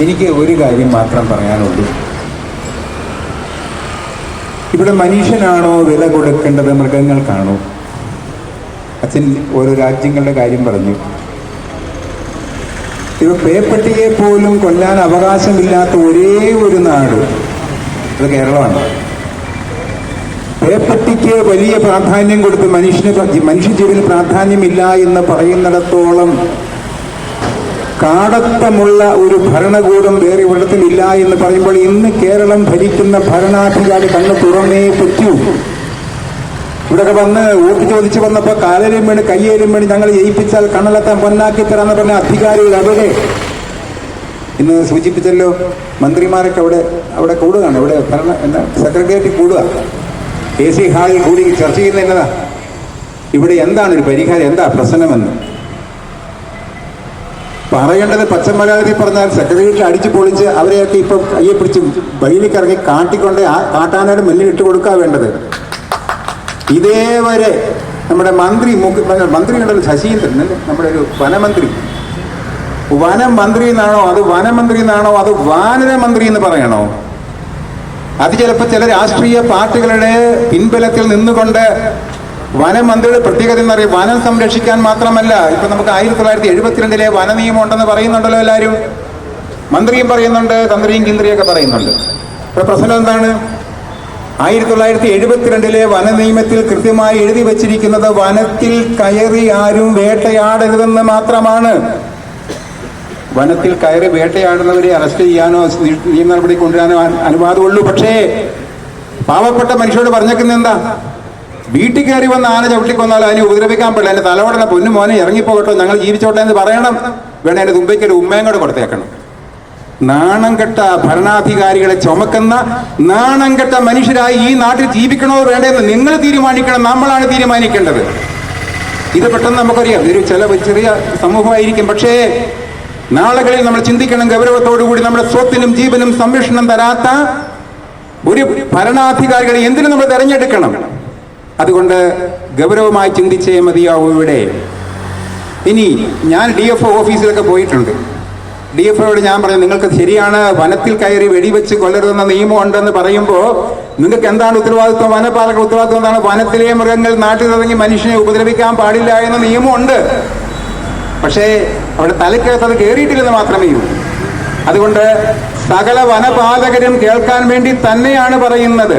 എനിക്ക് ഒരു കാര്യം മാത്രം പറയാനുള്ളൂ. ഇവിടെ മനുഷ്യനാണോ വില കൊടുക്കേണ്ടത് മൃഗങ്ങൾക്കാണോ? അച്ഛൻ ഓരോ രാജ്യങ്ങളുടെ കാര്യം പറഞ്ഞു. ഇവ പേപ്പട്ടിയെ പോലും കൊല്ലാൻ അവകാശമില്ലാത്ത ഒരേ ഒരു നാട്. അത് കേരളമാണ്. പേപ്പട്ടിക്ക് വലിയ പ്രാധാന്യം കൊടുത്ത് മനുഷ്യന് മനുഷ്യജീവന് പ്രാധാന്യമില്ല എന്ന് പറയുന്നിടത്തോളം കാടത്തമുള്ള ഒരു ഭരണകൂടം വേറെ ഇവിടത്തിലില്ല എന്ന് പറയുമ്പോൾ ഇന്ന് കേരളം ഭരിക്കുന്ന ഭരണാധികാരി കണ്ണ് തുറന്നേ പറ്റൂ ഇവിടെ വന്ന് വോട്ട് ചോദിച്ചു വന്നപ്പോൾ കാലയിലും വേണി കയ്യേലും വേണി ഞങ്ങൾ ജയിപ്പിച്ചാൽ കണ്ണലത്താൻ പൊന്നാക്കി തരാന്ന് പറഞ്ഞ അധികാരികൾ അവിടെ. ഇന്ന് സൂചിപ്പിച്ചല്ലോ മന്ത്രിമാരൊക്കെ അവിടെ അവിടെ കൂടുകയാണ്. ഇവിടെ ഭരണ എന്താ സെക്രട്ടേറിയറ്റ് കൂടുക. എ സി ഹാളിൽ കൂടി ചർച്ച ചെയ്യുന്ന എന്നതാ. ഇവിടെ എന്താണ് ഒരു പരിഹാരം? എന്താ പ്രശ്നമെന്ന്? പറയേണ്ടത് പച്ച മലയാളത്തിൽ പറഞ്ഞാൽ സെക്രട്ടേറിയറ്റിൽ അടിച്ചു പൊളിച്ച് അവരെയൊക്കെ ഇപ്പം കയ്യെ പിടിച്ച് ബൈലിൽ കറങ്ങി കാട്ടിക്കൊണ്ട് ആ കാട്ടാനയുടെ മുന്നിൽ ഇട്ട് കൊടുക്കുക വേണ്ടത്. ഇതേവരെ നമ്മുടെ മന്ത്രി മന്ത്രി ഉണ്ടല്ലോ ശശീന്ദ്രൻ അല്ലേ? നമ്മുടെ ഒരു വനമന്ത്രി. വനം മന്ത്രി എന്നാണോ അത് വനമന്ത്രി എന്നാണോ അത് വാനര മന്ത്രി എന്ന് പറയണോ? അത് ചിലപ്പോൾ ചില രാഷ്ട്രീയ പാർട്ടികളുടെ പിൻബലത്തിൽ നിന്നുകൊണ്ട് വനമന്ത്രിയുടെ പ്രത്യേകത എന്ന് പറയും വനം സംരക്ഷിക്കാൻ മാത്രമല്ല ഇപ്പൊ നമുക്ക് ആയിരത്തി തൊള്ളായിരത്തി എഴുപത്തിരണ്ടിലെ വന നിയമം ഉണ്ടെന്ന് പറയുന്നുണ്ടല്ലോ എല്ലാവരും മന്ത്രിയും പറയുന്നുണ്ട് തന്ത്രിയും കിന്ത്രിയൊക്കെ പറയുന്നുണ്ട്. ഇപ്പൊ പ്രശ്നം എന്താണ്? ആയിരത്തി തൊള്ളായിരത്തി എഴുപത്തിരണ്ടിലെ വന നിയമത്തിൽ കൃത്യമായി എഴുതി വച്ചിരിക്കുന്നത് വനത്തിൽ കയറി ആരും വേട്ടയാടരുതെന്ന് മാത്രമാണ്. വനത്തിൽ കയറി വേട്ടയാടുന്നവരെ അറസ്റ്റ് ചെയ്യാനോ നിയമ നടപടി കൊണ്ടുവരാനോ അനുവാദമുള്ളൂ. പക്ഷേ പാവപ്പെട്ട മനുഷ്യരോട് പറഞ്ഞേക്കുന്നത് എന്താ? വീട്ടിൽ കയറി വന്ന ആന ചവിട്ടിക്കൊന്നാൽ അതിനെ ഉപദ്രവിക്കാൻ പാടില്ല അതിന്റെ തലവടന പൊന്നു മോനെ ഇറങ്ങിപ്പോകട്ടോ. ഞങ്ങൾ ജീവിച്ചോട്ടെ എന്ന് പറയണം. വേണേ എന്റെ തുമ്പയ്ക്ക് ഒരു ഉമ്മയും കൂടെ കൊടുത്തേക്കണം. നാണം കെട്ട ഭരണാധികാരികളെ ചുമക്കുന്ന നാണം കെട്ട മനുഷ്യരായി ഈ നാട്ടിൽ ജീവിക്കണോ വേണ്ടെന്ന് നിങ്ങൾ തീരുമാനിക്കണം. നമ്മളാണ് തീരുമാനിക്കേണ്ടത്. ഇത് പെട്ടെന്ന് നമുക്കറിയാം. ഇതൊരു ചില ചെറിയ സമൂഹമായിരിക്കും. പക്ഷേ നാളുകളിൽ നമ്മൾ ചിന്തിക്കണം. ഗൗരവത്തോടുകൂടി നമ്മുടെ സ്വത്തിനും ജീവനും സംരക്ഷണം തരാത്ത ഒരു ഭരണാധികാരികളെ എന്തിനും നമ്മൾ തെരഞ്ഞെടുക്കണം? അതുകൊണ്ട് ഗൗരവമായി ചിന്തിച്ചേ മതിയാവൂ ഇവിടെ. ഇനി ഞാൻ ഡി എഫ് ഒ ഓഫീസിലൊക്കെ പോയിട്ടുണ്ട്. ഡി എഫ് ഒയോട് ഞാൻ പറഞ്ഞു നിങ്ങൾക്ക് ശരിയാണ് വനത്തിൽ കയറി വെടിവെച്ച് കൊല്ലരുതെന്ന നിയമം ഉണ്ടെന്ന് പറയുമ്പോൾ നിങ്ങൾക്ക് എന്താണ് ഉത്തരവാദിത്വം? വനപാലക ഉത്തരവാദിത്വം എന്താണ്? വനത്തിലെ മൃഗങ്ങൾ നാട്ടിൽ ഇറങ്ങി മനുഷ്യനെ ഉപദ്രവിക്കാൻ പാടില്ല എന്ന നിയമമുണ്ട് പക്ഷേ അവിടെ തലയ്ക്കകത്ത് അത് കയറിയിട്ടില്ലെന്ന് മാത്രമേ ഉള്ളൂ. അതുകൊണ്ട് സകല വനപാലകരും കേൾക്കാൻ വേണ്ടി തന്നെയാണ് പറയുന്നത്.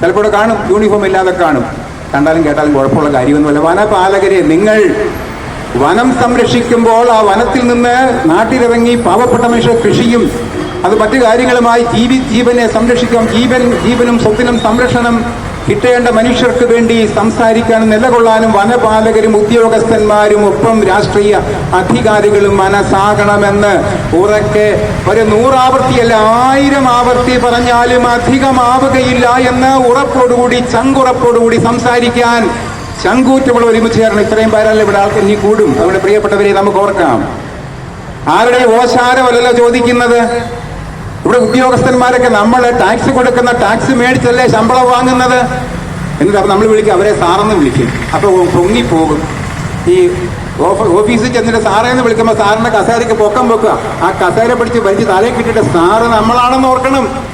ചിലപ്പോൾ കാണും യൂണിഫോം ഇല്ലാതെ കാണും. കണ്ടാലും കേട്ടാലും കുഴപ്പമുള്ള കാര്യമൊന്നുമല്ല. വനപാലകരെ നിങ്ങൾ വനം സംരക്ഷിക്കുമ്പോൾ ആ വനത്തിൽ നിന്ന് നാട്ടിലിറങ്ങി പാവപ്പെട്ട മനുഷ്യർ കൃഷിയും അത് മറ്റു കാര്യങ്ങളുമായി ജീവി ജീവനെ സംരക്ഷിക്കാം. ജീവൻ ജീവനും സ്വത്തിനും സംരക്ഷണം കിട്ടേണ്ട മനുഷ്യർക്ക് വേണ്ടി സംസാരിക്കാനും നിലകൊള്ളാനും വനപാലകരും ഉദ്യോഗസ്ഥന്മാരും ഒപ്പം രാഷ്ട്രീയ അധികാരികളും മനസ്സാകണമെന്ന് ഉറക്കെ ഒരു നൂറാവർത്തിയല്ല ആയിരം ആവർത്തി പറഞ്ഞാലും അധികമാവുകയില്ല എന്ന് ഉറപ്പോടുകൂടി ചങ്കുറപ്പോടുകൂടി സംസാരിക്കാൻ ചങ്കൂറ്റമുള്ള ഒരുമിച്ച് ചേർന്ന് ഇത്രയും പേരല്ല ഇവിടെ ആൾക്കാർ ഇനി കൂടും. അവിടെ പ്രിയപ്പെട്ടവരെ നമുക്ക് ഓർക്കാം. ആരുടെ ഓശാരമല്ലല്ലോ ചോദിക്കുന്നത്? ഇവിടെ ഉദ്യോഗസ്ഥന്മാരൊക്കെ നമ്മൾ ടാക്സ് കൊടുക്കുന്ന ടാക്സ് മേടിച്ചല്ലേ ശമ്പളം വാങ്ങുന്നത്? എന്നിട്ട് നമ്മൾ വിളിക്കും അവരെ സാറെന്ന് വിളിക്കും. അപ്പൊ പൊങ്ങിപ്പോകും. ഈ ഓഫ- ഓഫീസിൽ ചെന്നിട്ട് സാറേ എന്ന് വിളിക്കുമ്പോൾ സാറിന്റെ കസേരയ്ക്ക് പൊക്കം വെക്കുക. ആ കസേര പിടിച്ച് വലിച്ച് തലയിൽ കിട്ടിയിട്ട് സാറ് നമ്മളാണെന്ന് ഓർക്കണം.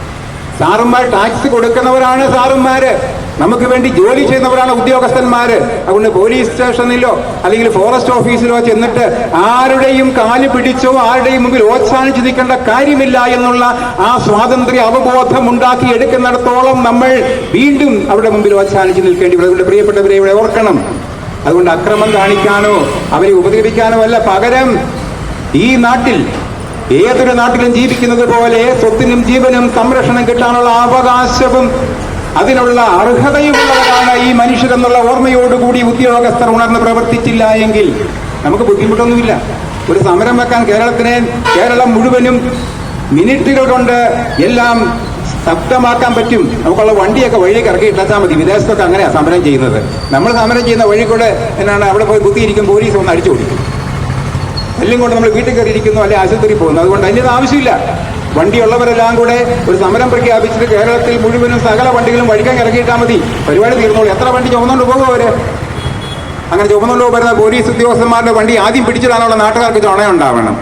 സാറുമാർ ടാക്സ് കൊടുക്കുന്നവരാണ് സാറുമാര് നമുക്ക് വേണ്ടി ജോലി ചെയ്യുന്നവരാണ് ഉദ്യോഗസ്ഥന്മാര്. അതുകൊണ്ട് പോലീസ് സ്റ്റേഷനിലോ അല്ലെങ്കിൽ ഫോറസ്റ്റ് ഓഫീസിലോ ചെന്നിട്ട് ആരുടെയും കാൽ പിടിച്ചോ ആരുടെയും മുമ്പിൽ ഓത്സാഹിച്ച് നിൽക്കേണ്ട കാര്യമില്ല എന്നുള്ള ആ സ്വാതന്ത്ര്യ അവബോധം ഉണ്ടാക്കി എടുക്കുന്നിടത്തോളം നമ്മൾ വീണ്ടും അവരുടെ മുമ്പിൽ ഓത്സാഹിച്ച് നിൽക്കേണ്ടി വരും. അതുകൊണ്ട് പ്രിയപ്പെട്ടവരെ ഇവിടെ ഓർക്കണം. അതുകൊണ്ട് അക്രമം കാണിക്കാനോ അവരെ ഉപദ്രവിക്കാനോ അല്ല. പകരം ഈ നാട്ടിൽ ഏതൊരു നാട്ടിലും ജീവിക്കുന്നത് പോലെ സ്വത്തിനും ജീവനും സംരക്ഷണം കിട്ടാനുള്ള അവകാശവും അതിനുള്ള അർഹതയുമുള്ളവരാണ് ഈ മനുഷ്യരെന്നുള്ള ഓർമ്മയോടുകൂടി ഉദ്യോഗസ്ഥർ ഉണർന്ന് പ്രവർത്തിച്ചില്ല എങ്കിൽ നമുക്ക് ബുദ്ധിമുട്ടൊന്നുമില്ല. ഒരു സമരം വെക്കാൻ കേരളത്തിനെ കേരളം മുഴുവനും മിനിറ്റുകൾ കൊണ്ട് എല്ലാം ശബ്ദമാക്കാൻ പറ്റും. നമുക്കുള്ള വണ്ടിയൊക്കെ വഴിയൊക്കെ ഇറക്കി ഇട്ടാൽ മതി. വിദേശത്തൊക്കെ അങ്ങനെയാണ് സമരം ചെയ്യുന്നത്. നമ്മൾ സമരം ചെയ്യുന്ന വഴി കൂടെ എന്നാണ് അവിടെ പോയി കുത്തിയിരിക്കും പോലീസ് ഒന്ന് അടിച്ചു കൊടുക്കും എല്ലാം കൊണ്ട് നമ്മൾ വീട്ടിൽ കയറിയിരിക്കുന്നു അല്ലെ ആശുപത്രി പോകുന്നു. അതുകൊണ്ട് അതിന്റെ ആവശ്യമില്ല. വണ്ടിയുള്ളവരെല്ലാം കൂടെ ഒരു സമരം പ്രഖ്യാപിച്ചിട്ട് കേരളത്തിൽ മുഴുവനും സകല വണ്ടികളും വഴിക്കാൻ ഇറക്കിയിട്ടാൽ മതി. പരിപാടി തീർന്നോളൂ. എത്ര വണ്ടി ചുമന്നുകൊണ്ട് പോകും അവർ? അങ്ങനെ ചുമന്നുകൊണ്ട് വരുന്ന പോലീസ് ഉദ്യോഗസ്ഥന്മാരുടെ വണ്ടി ആദ്യം പിടിച്ചിടാനുള്ള നാട്ടുകാർക്ക് ചുണയുണ്ടാവണം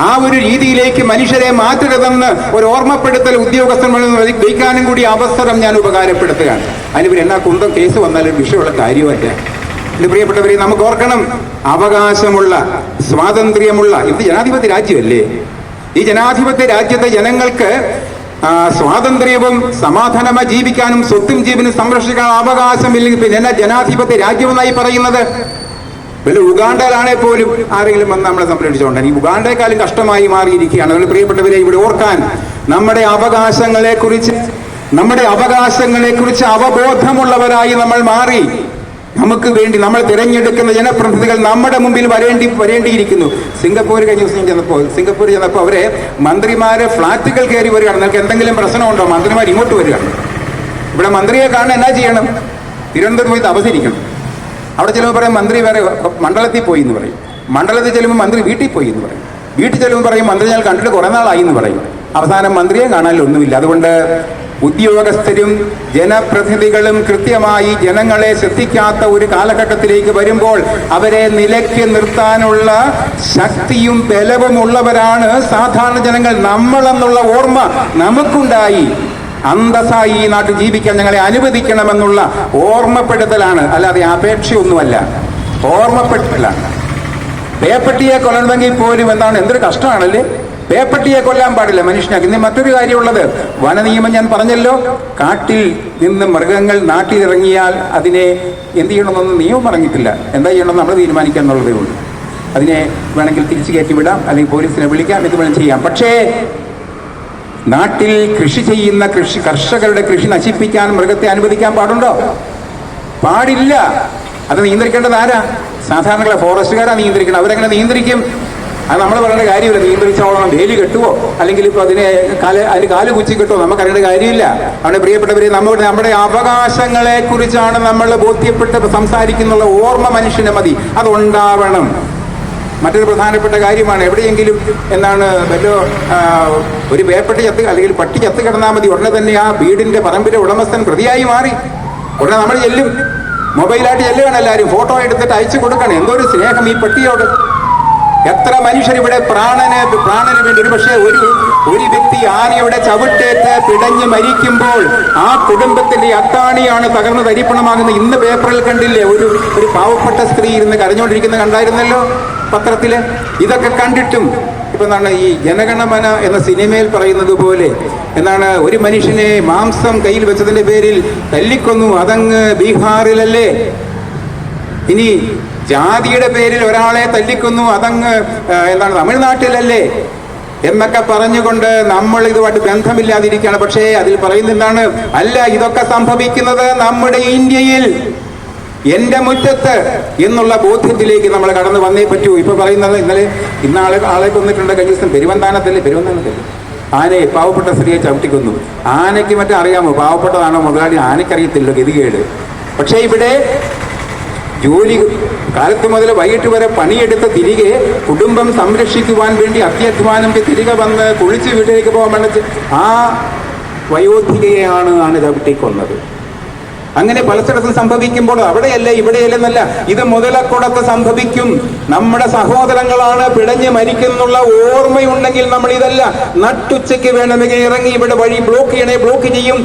ആ ഒരു രീതിയിലേക്ക് മനുഷ്യരെ മാറ്റരുതെന്ന് ഒരു ഓർമ്മപ്പെടുത്തൽ ഉദ്യോഗസ്ഥന്മാരിൽ നിന്ന് വയ്ക്കാനും കൂടി അവസരം ഞാൻ ഉപകാരപ്പെടുത്തുകയാണ്. അതിന് പിന്നെ എന്നാ കുന്തം കേസ് വന്നാലും വിഷയമുള്ള കാര്യമല്ല. എന്റെ പ്രിയപ്പെട്ടവരെ നമുക്ക് ഓർക്കണം. അവകാശമുള്ള സ്വാതന്ത്ര്യമുള്ള ഇത് ജനാധിപത്യ രാജ്യമല്ലേ? ഈ ജനാധിപത്യ രാജ്യത്തെ ജനങ്ങൾക്ക് സ്വാതന്ത്ര്യവും സമാധാനമായി ജീവിക്കാനും സ്വത്തും ജീവനും സംരക്ഷിക്കാൻ അവകാശമില്ലെങ്കിൽ പിന്നെ എന്നാ ജനാധിപത്യ രാജ്യമെന്നായി പറയുന്നത്? വല്ല ഉഗാണ്ടയിലാണെ പോലും ആരെങ്കിലും വന്ന് നമ്മളെ സംരക്ഷിച്ചുകൊണ്ടാണ് ഈ ഉഗാണ്ടയെക്കാളും കഷ്ടമായി മാറിയിരിക്കുകയാണ്. അതുകൊണ്ട് പ്രിയപ്പെട്ടവരെ ഇവിടെ ഓർക്കാൻ നമ്മുടെ അവകാശങ്ങളെ കുറിച്ച് നമ്മുടെ അവകാശങ്ങളെ കുറിച്ച് അവബോധമുള്ളവരായി നമ്മൾ മാറി. നമുക്ക് വേണ്ടി നമ്മൾ തിരഞ്ഞെടുക്കുന്ന ജനപ്രതിനിധികൾ നമ്മുടെ മുമ്പിൽ വരേണ്ടി വരേണ്ടിയിരിക്കുന്നു. സിംഗപ്പൂർ കഴിഞ്ഞ ദിവസം ചെന്നപ്പോൾ സിംഗപ്പൂർ ചെന്നപ്പോൾ അവരെ മന്ത്രിമാരെ ഫ്ളാറ്റുകൾ കയറി വരികയാണ്. നിങ്ങൾക്ക് എന്തെങ്കിലും പ്രശ്നമുണ്ടോ? മന്ത്രിമാർ ഇങ്ങോട്ട് വരികയാണ്. ഇവിടെ മന്ത്രിയെ കാണാൻ എന്നാ ചെയ്യണം? തിരുവനന്തപുരം പോയി തപസിരിക്കണം അവിടെ ചിലപ്പോൾ പറയും മന്ത്രി വേറെ മണ്ഡലത്തിൽ പോയി എന്ന് പറയും. മണ്ഡലത്തിൽ ചെല്ലുമ്പോൾ മന്ത്രി വീട്ടിൽ പോയി എന്ന് പറയും. വീട്ടിൽ ചെല്ലുമ്പോൾ പറയും മന്ത്രി ഞാൻ കണ്ടിട്ട് കുറേ നാളായി എന്ന് പറയും. അവസാനം മന്ത്രിയെ കാണാനൊന്നുമില്ല അതുകൊണ്ട് ഉദ്യോഗസ്ഥരും ജനപ്രതിനിധികളും കൃത്യമായി ജനങ്ങളെ ശ്രദ്ധിക്കാത്ത ഒരു കാലഘട്ടത്തിലേക്ക് വരുമ്പോൾ അവരെ നിലയ്ക്ക് നിർത്താനുള്ള ശക്തിയും ബലവുമുള്ളവരാണ് സാധാരണ ജനങ്ങൾ. നമ്മളെന്നുള്ള ഓർമ്മ നമുക്കുണ്ടായി. അന്തസ്സായി ഈ നാട്ടിൽ ജീവിക്കാൻ ഞങ്ങളെ അനുവദിക്കണമെന്നുള്ള ഓർമ്മപ്പെടുത്തലാണ്. അല്ലാതെ അപേക്ഷയൊന്നുമല്ല. ഓർമ്മപ്പെടുത്തലാണ് പേപ്പട്ടിയെ കൊല്ലണമെങ്കിൽ പോലും എന്താണ്? എന്തൊരു കഷ്ടമാണല്ലേ? പേപ്പട്ടിയെ കൊല്ലാൻ പാടില്ല. മനുഷ്യനെ ഇനി മറ്റൊരു കാര്യമുള്ളത്. വനനിയമം ഞാൻ പറഞ്ഞല്ലോ. കാട്ടിൽ നിന്ന് മൃഗങ്ങൾ നാട്ടിലിറങ്ങിയാൽ അതിനെ എന്ത് ചെയ്യണമെന്നൊന്നും നിയമം പറഞ്ഞിട്ടില്ല. എന്താ ചെയ്യണമെന്ന് നമ്മൾ തീരുമാനിക്കുക എന്നുള്ളതേ ഉള്ളൂ. അതിനെ വേണമെങ്കിൽ തിരിച്ചു കയറ്റി വിടാം. അല്ലെങ്കിൽ പോലീസിനെ വിളിക്കാം. എന്ത് വേണം ചെയ്യാം. പക്ഷേ നാട്ടിൽ കൃഷി ചെയ്യുന്ന കൃഷി കർഷകരുടെ കൃഷി നശിപ്പിക്കാൻ മൃഗത്തെ അനുവദിക്കാൻ പാടുണ്ടോ? പാടില്ല. അത് നിയന്ത്രിക്കേണ്ടത് ആരാ? സാധാരണ ഫോറസ്റ്റുകാരാണ് നിയന്ത്രിക്കണം അവരെങ്ങനെ നിയന്ത്രിക്കും? അത് നമ്മൾ പറയേണ്ട കാര്യമില്ല. നിയന്ത്രിച്ചോളണം. വേലി കെട്ടുവോ? അല്ലെങ്കിൽ ഇപ്പൊ അതിനെ കാല അതിന് കാൽ കുച്ചി കെട്ടുവോ? നമുക്കറിയേണ്ട കാര്യമില്ല. അവിടെ പ്രിയപ്പെട്ടവരെ നമ്മുടെ നമ്മുടെ അവകാശങ്ങളെ കുറിച്ചാണ് നമ്മൾ ബോധ്യപ്പെട്ട് സംസാരിക്കുന്നുള്ള ഓർമ്മ മനുഷ്യന് മതി. അതുണ്ടാവണം. മറ്റൊരു പ്രധാനപ്പെട്ട കാര്യമാണ് എവിടെയെങ്കിലും എന്താണ് വല്ലോ ഒരു പേപ്പട്ടി ചത്ത് അല്ലെങ്കിൽ പട്ടി ചത്ത് കിടന്നാൽ മതി. ഉടനെ തന്നെ ആ വീടിന്റെ പറമ്പിലെ ഉടമസ്ഥൻ പ്രതിയായി മാറി. ഉടനെ നമ്മൾ ചെല്ലും. മൊബൈലായിട്ട് ചെല്ലുകയാണ് എല്ലാവരും. ഫോട്ടോ എടുത്തിട്ട് അയച്ചു കൊടുക്കണം. എന്തോ ഒരു സ്നേഹം ഈ പട്ടിയോട്. എത്ര മനുഷ്യർ ഇവിടെ പ്രാണന് പ്രാണന് വേണ്ടി ഒരു പക്ഷേ ഒരു ഒരു വ്യക്തി ആനയുടെ ചവിട്ടേറ്റ് പിടഞ്ഞ് മരിക്കുമ്പോൾ ആ കുടുംബത്തിന്റെ അത്താണിയാണ് തകർന്ന് തരിപ്പണമാകുന്നത്. ഇന്ന് പേപ്പറിൽ കണ്ടില്ലേ ഒരു ഒരു പാവപ്പെട്ട സ്ത്രീ ഇരുന്ന് കരഞ്ഞുകൊണ്ടിരിക്കുന്ന കണ്ടായിരുന്നല്ലോ പത്രത്തിൽ? ഇതൊക്കെ കണ്ടിട്ടും ഇപ്പൊ എന്താണ് ഈ ജനഗണമന എന്ന സിനിമയിൽ പറയുന്നത് പോലെ എന്താണ് ഒരു മനുഷ്യനെ മാംസം കയ്യിൽ വെച്ചതിന്റെ പേരിൽ തല്ലിക്കൊന്നു അതങ്ങ് ബീഹാറിലല്ലേ? ഇനി ജാതിയുടെ പേരിൽ ഒരാളെ തല്ലിക്കുന്നു അതങ്ങ് എന്താണ് തമിഴ്നാട്ടിലല്ലേ? എന്നൊക്കെ പറഞ്ഞുകൊണ്ട് നമ്മൾ ഇതുമായിട്ട് ബന്ധമില്ലാതിരിക്കുകയാണ്. പക്ഷേ അതിൽ പറയുന്നത് എന്താണ്? അല്ല ഇതൊക്കെ സംഭവിക്കുന്നത് നമ്മുടെ ഇന്ത്യയിൽ. എന്റെ മുറ്റത്ത് എന്നുള്ള ബോധ്യത്തിലേക്ക് നമ്മൾ കടന്നു വന്നേ പറ്റൂ. ഇപ്പൊ പറയുന്നത് ഇന്നലെ ഇന്നാളെ ആളെ കൊന്നിട്ടുണ്ട് കഴിഞ്ഞ ദിവസം പെരുവന്താനത്തല്ലേ? പെരുവന്താനത്തല്ലേ? ആനയെ പാവപ്പെട്ട സ്ത്രീയെ ചവിട്ടിക്കൊന്നു. ആനയ്ക്ക് മറ്റേ അറിയാമോ? പാവപ്പെട്ടതാണോ മുതലാളി? ആനയ്ക്കറിയത്തില്ല ഗതികേട്. പക്ഷേ ഇവിടെ ജോലി കാലത്ത് മുതൽ വൈകിട്ട് വരെ പണിയെടുത്ത് തിരികെ കുടുംബം സംരക്ഷിക്കുവാൻ വേണ്ടി അത്യധ്വാനം തിരികെ വന്ന് കുളിച്ച് വീട്ടിലേക്ക് പോകാൻ വേണ്ടി ആ വയോധികയാണ് ആണ് ചവിട്ടിക്കൊന്നത് അങ്ങനെ പല സ്ഥലത്തും സംഭവിക്കുമ്പോൾ അവിടെയല്ല ഇവിടെയല്ലെന്നല്ല ഇത് മുതലക്കുടത്ത് സംഭവിക്കും. നമ്മുടെ സഹോദരങ്ങളാണ് പിടഞ്ഞ് മരിക്കുന്നുള്ള ഓർമ്മയുണ്ടെങ്കിൽ നമ്മൾ ഇതല്ല നട്ടുച്ചയ്ക്ക് വേണമെങ്കിൽ ഇറങ്ങി ഇവിടെ വഴി ബ്ലോക്ക് ചെയ്യണേ ബ്ലോക്ക് ചെയ്യും.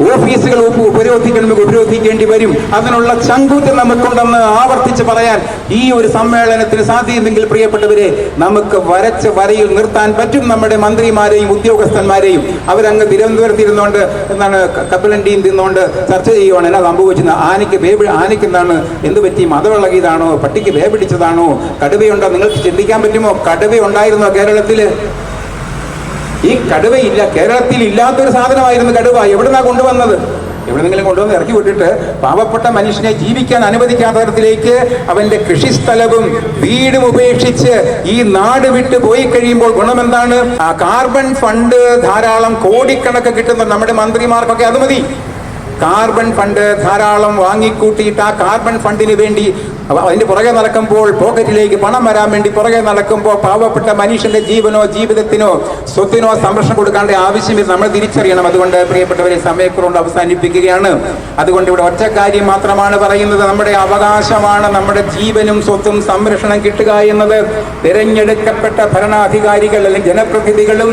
ഓഫീസുകൾ ഉപ- ഉപരോധിക്കണമെങ്കിൽ ഉപരോധിക്കേണ്ടി വരും. അതിനുള്ള ചങ്കൂറ്റം നമുക്കുണ്ടെന്ന് ആവർത്തിച്ച് പറയാൻ ഈ ഒരു സമ്മേളനത്തിന് സാധ്യതയുണ്ടെങ്കിൽ പ്രിയപ്പെട്ടവരെ നമുക്ക് വരച്ച വരയിൽ നിർത്താൻ പറ്റും നമ്മുടെ മന്ത്രിമാരെയും ഉദ്യോഗസ്ഥന്മാരെയും. അവരങ്ങ് തിരുവനന്തപുരത്ത് ഇരുന്നുകൊണ്ട് എന്താണ് കപ്പലണ്ടിയും തിന്നുകൊണ്ട് ചർച്ച ചെയ്യുവാണ്. എന്നാ സംഭവിച്ചത് ആനയ്ക്ക് വേവി ആനയ്ക്ക് എന്താണ് എന്ത് പറ്റി? മതവിളകിയതാണോ പട്ടിക്ക് വേപിടിച്ചതാണോ കടുവയുണ്ടോ? നിങ്ങൾക്ക് ചിന്തിക്കാൻ പറ്റുമോ? കടുവ ഉണ്ടായിരുന്നോ കേരളത്തിൽ? ഈ കടുവയില്ല കേരളത്തിൽ ഇല്ലാത്തൊരു സാധനമായിരുന്നു കടുവ. എവിടുന്നാ കൊണ്ടുവന്നത്? എവിടെന്നെങ്കിലും കൊണ്ടുവന്ന് ഇറക്കി വിട്ടിട്ട് പാവപ്പെട്ട മനുഷ്യനെ ജീവിക്കാൻ അനുവദിക്കാത്ത തരത്തിലേക്ക് അവന്റെ കൃഷിസ്ഥലവും വീടും ഉപേക്ഷിച്ച് ഈ നാട് വിട്ട് പോയി കഴിയുമ്പോൾ ഗുണമെന്താണ്? ആ കാർബൺ ഫണ്ട് ധാരാളം കോടിക്കണക്ക് കിട്ടുന്ന നമ്മുടെ മന്ത്രിമാർക്കൊക്കെ അത് മതി. കാർബൺ ഫണ്ട് ധാരാളം വാങ്ങിക്കൂട്ടിയിട്ട് ആ കാർബൺ ഫണ്ടിന് വേണ്ടി അതിന് പുറകെ നടക്കുമ്പോൾ പോക്കറ്റിലേക്ക് പണം വരാൻ വേണ്ടി പുറകെ നടക്കുമ്പോൾ പാവപ്പെട്ട മനുഷ്യന്റെ ജീവനോ ജീവിതത്തിനോ സ്വത്തിനോ സംരക്ഷണം കൊടുക്കേണ്ട ആവശ്യമില്ല. നമ്മൾ തിരിച്ചറിയണം. അതുകൊണ്ട് പ്രിയപ്പെട്ടവരെ സമയക്കുറവുണ്ട് അവസാനിപ്പിക്കുകയാണ്. അതുകൊണ്ട് ഇവിടെ ഒറ്റ കാര്യം മാത്രമാണ് പറയുന്നത്. നമ്മുടെ അവകാശമാണ് നമ്മുടെ ജീവനും സ്വത്തും സംരക്ഷണം കിട്ടുക എന്നത് തിരഞ്ഞെടുക്കപ്പെട്ട ഭരണാധികാരികൾ അല്ലെങ്കിൽ ജനപ്രതിനിധികളും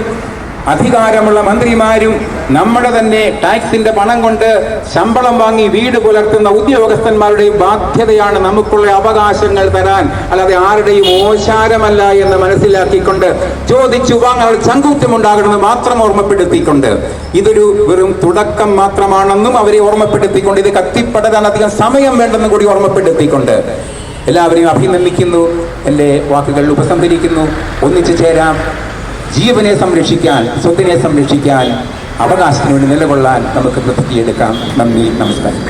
അധികാരമുള്ള മന്ത്രിമാരും നമ്മുടെ തന്നെ ടാക്സിന്റെ പണം കൊണ്ട് ശമ്പളം വാങ്ങി വീട് പുലർത്തുന്ന ഉദ്യോഗസ്ഥന്മാരുടെയും ബാധ്യതയാണ് നമുക്കുള്ള അവകാശങ്ങൾ തരാൻ. അല്ലാതെ ആരുടെയും ഓശാരമല്ല എന്ന് മനസ്സിലാക്കിക്കൊണ്ട് ചോദിച്ചു വാങ്ങാൻ ചങ്കൂറ്റം ഉണ്ടാകണമെന്ന് മാത്രം ഓർമ്മപ്പെടുത്തിക്കൊണ്ട്. ഇതൊരു വെറും തുടക്കം മാത്രമാണെന്നും അവരെ ഓർമ്മപ്പെടുത്തിക്കൊണ്ട് ഇത് കത്തിപ്പടരാൻ അധികം സമയം വേണ്ടെന്നും കൂടി ഓർമ്മപ്പെടുത്തിക്കൊണ്ട്. എല്ലാവരെയും അഭിനന്ദിക്കുന്നു. എന്റെ വാക്കുകൾ ഉപസംഹരിക്കുന്നു. ഒന്നിച്ചു ചേരാം. ജീവനെ സംരക്ഷിക്കാൻ സ്വത്തിനെ സംരക്ഷിക്കാൻ അവകാശത്തിന് വേണ്ടി നിലകൊള്ളാൻ നമുക്ക് പ്രതിജ്ഞയെടുക്കാം നന്ദി നമസ്കാരം.